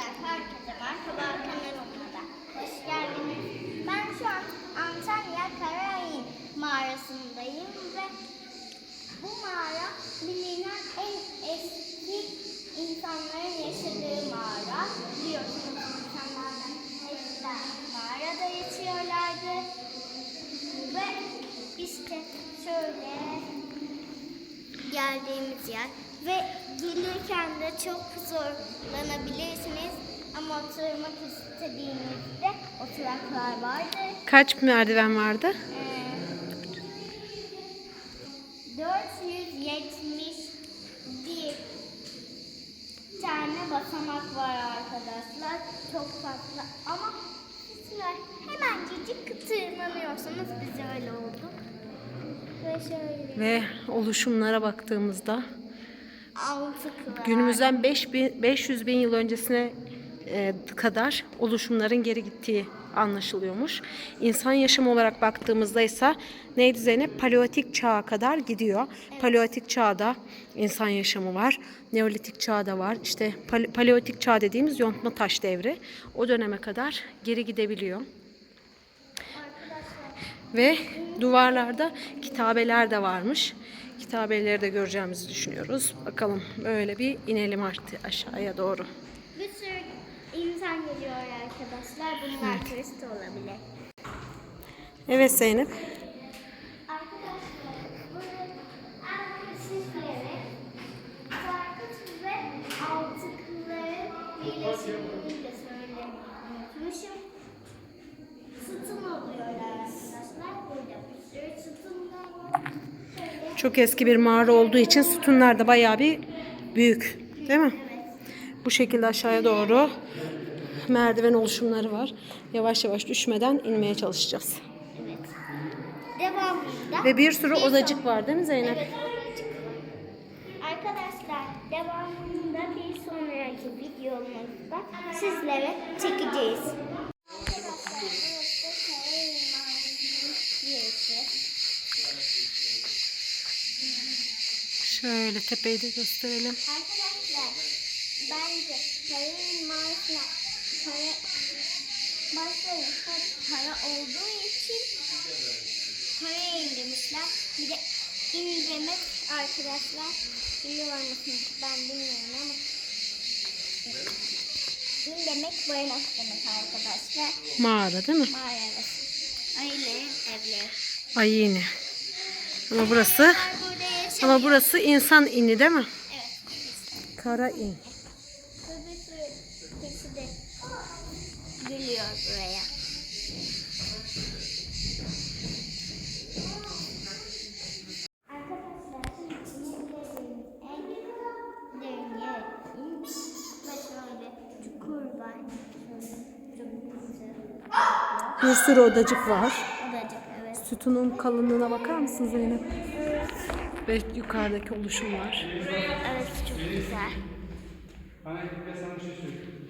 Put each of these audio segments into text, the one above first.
Arkadaşlar herkese merhaba kanalımda. Hoş geldiniz. Ben şu an Antalya Karayın mağarasındayım ve bu mağara bilinen en eski insanların yaşadığı mağara. Biliyorsunuz insanlardan eskiden mağarada yaşıyorlardı. Ve işte şöyle geldiğimiz yer ve gelirken de çok zorlanabilirsiniz ama oturmak istediğinizde oturaklar vardır. Kaç merdiven vardı? Ee, 471 tane basamak var arkadaşlar. Çok fazla ama sizler hemencik tırmanıyorsunuz. Biz öyle olduk. Ve şöyle Ve oluşumlara baktığımızda altı günümüzden 5000 500 bin yıl öncesine e, kadar oluşumların geri gittiği anlaşılıyormuş. İnsan yaşamı olarak baktığımızda ise neydi Zeynep? Paleolitik çağa kadar gidiyor. Paleolitik çağda insan yaşamı var. Neolitik çağda var. İşte pale- paleolitik çağ dediğimiz yontma taş devri. O döneme kadar geri gidebiliyor. Ve duvarlarda kitabeler de varmış. Kitabeleri de göreceğimizi düşünüyoruz. Bakalım böyle bir inelim artık aşağıya doğru. Bir sürü insan geliyor arkadaşlar. Bunlar turist olabilir. Evet Zeynep. Arkadaşlar bunun sizlere sarkıt ve altıkları birleşimini de söylemeyi unutmuşum. Sütun oluyorlar arkadaşlar. Burada bir sürü sütunlar var. Şöyle. Çok eski bir mağara olduğu için sütunlar da bayağı bir büyük. Değil mi? Bu şekilde aşağıya doğru merdiven oluşumları var. Yavaş yavaş düşmeden inmeye çalışacağız. Evet. Devamında. Ve bir sürü son- var değil mi Zeynep? Evet. Arkadaşlar devamında bir sonraki videomuzda sizlere çekeceğiz. Arkadaşlar burası Karayiman'ın girişi. Şöyle tepeyi de gösterelim. Arkadaşlar bence Karayiman mağarasına para başları hep para olduğu için paraya indirmişler. Bir de in demek arkadaşlar biliyor musunuz ben bilmiyorum ama in demek barınak demek arkadaşlar. Mağara değil mi? Mağara arası. Öyle evler. Ay yine. Ama burası. Ama burası insan ini değil mi? Evet. Kara in. De geliyor buraya. Bir sürü odacık var. Odacık evet. Sütunun kalınlığına bakar mısın Zeynep? Ve yukarıdaki oluşumlar. Evet çok güzel.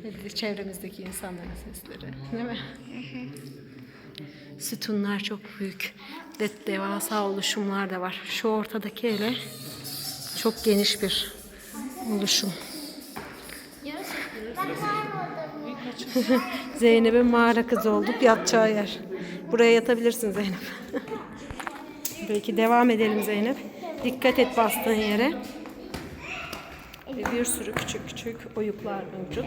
Ve bir de çevremizdeki insanların sesleri. Değil mi? Sütunlar çok büyük. De, devasa oluşumlar da var. Şu ortadaki hele çok geniş bir oluşum. Zeynep'in mağara kızı olduk. Yatacağı yer. Buraya yatabilirsin Zeynep. Peki devam edelim Zeynep. Dikkat et bastığın yere. Ve bir sürü küçük küçük oyuklar mevcut.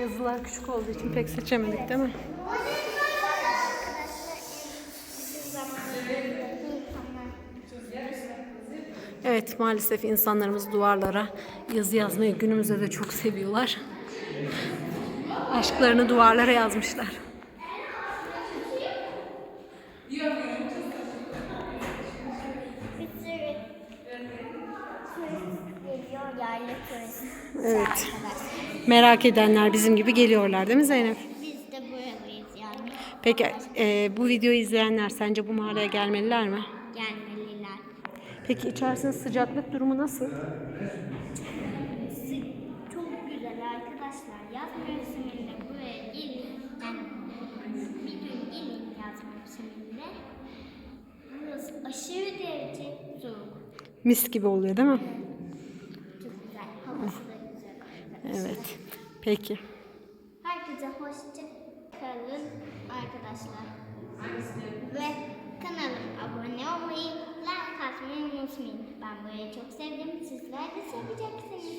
Yazılar küçük olduğu için pek seçemedik değil mi? Evet maalesef insanlarımız duvarlara yazı yazmayı günümüzde de çok seviyorlar. Aşklarını duvarlara yazmışlar. Evet. Merak edenler bizim gibi geliyorlar değil mi Zeynep? Biz de buradayız yani. Peki e, bu videoyu izleyenler sence bu mağaraya gelmeliler mi? Gelmeliler. Peki içerisinde sıcaklık durumu nasıl? Çok güzel arkadaşlar. Yaz mevsiminde buraya gelin. Yani bir gün gelin yaz mevsiminde. Burası aşırı derece soğuk. Mis gibi oluyor değil mi? Çok güzel. Havası da güzel. arkadaşlar. Evet. Peki. Herkese hoşça kalın arkadaşlar. Ve kanalıma abone olmayı, like atmayı unutmayın. Ben burayı çok sevdim. Sizler de seveceksiniz.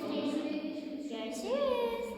Görüşürüz.